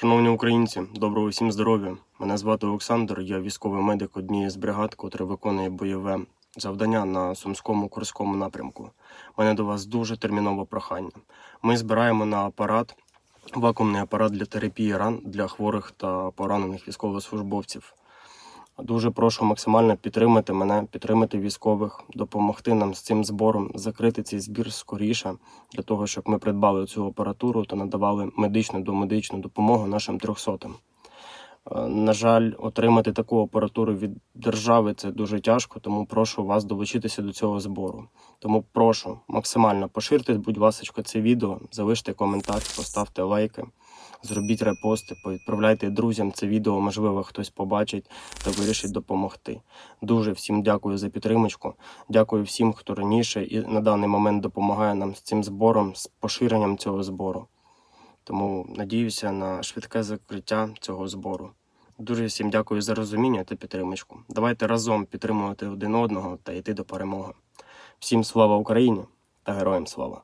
Шановні українці, доброго всім здоров'я. Мене звати Олександр, я військовий медик однієї з бригад, котра виконує бойове завдання на Сумському Курському напрямку. Мене до вас дуже термінове прохання. Ми збираємо на апарат вакуумний апарат для терапії ран для хворих та поранених військовослужбовців. Дуже прошу максимально підтримати мене, підтримати військових, допомогти нам з цим збором, закрити цей збір скоріше, для того, щоб ми придбали цю апаратуру та надавали медичну домедичну допомогу нашим трьохсотим. Е, На жаль, отримати таку апаратуру від держави це дуже тяжко, тому прошу вас долучитися до цього збору. Тому прошу максимально поширте, будь ласка, це відео, залиште коментар, поставте лайки, зробіть репости, відправляйте друзям це відео, можливо, хтось побачить та вирішить допомогти. Дуже всім дякую за підтримочку. Дякую всім, хто раніше і на даний момент допомагає нам з цим збором, з поширенням цього збору. Тому надіюся на швидке закриття цього збору. Дуже всім дякую за розуміння та підтримочку. Давайте разом підтримувати один одного та йти до перемоги. Всім слава Україні та героям слава!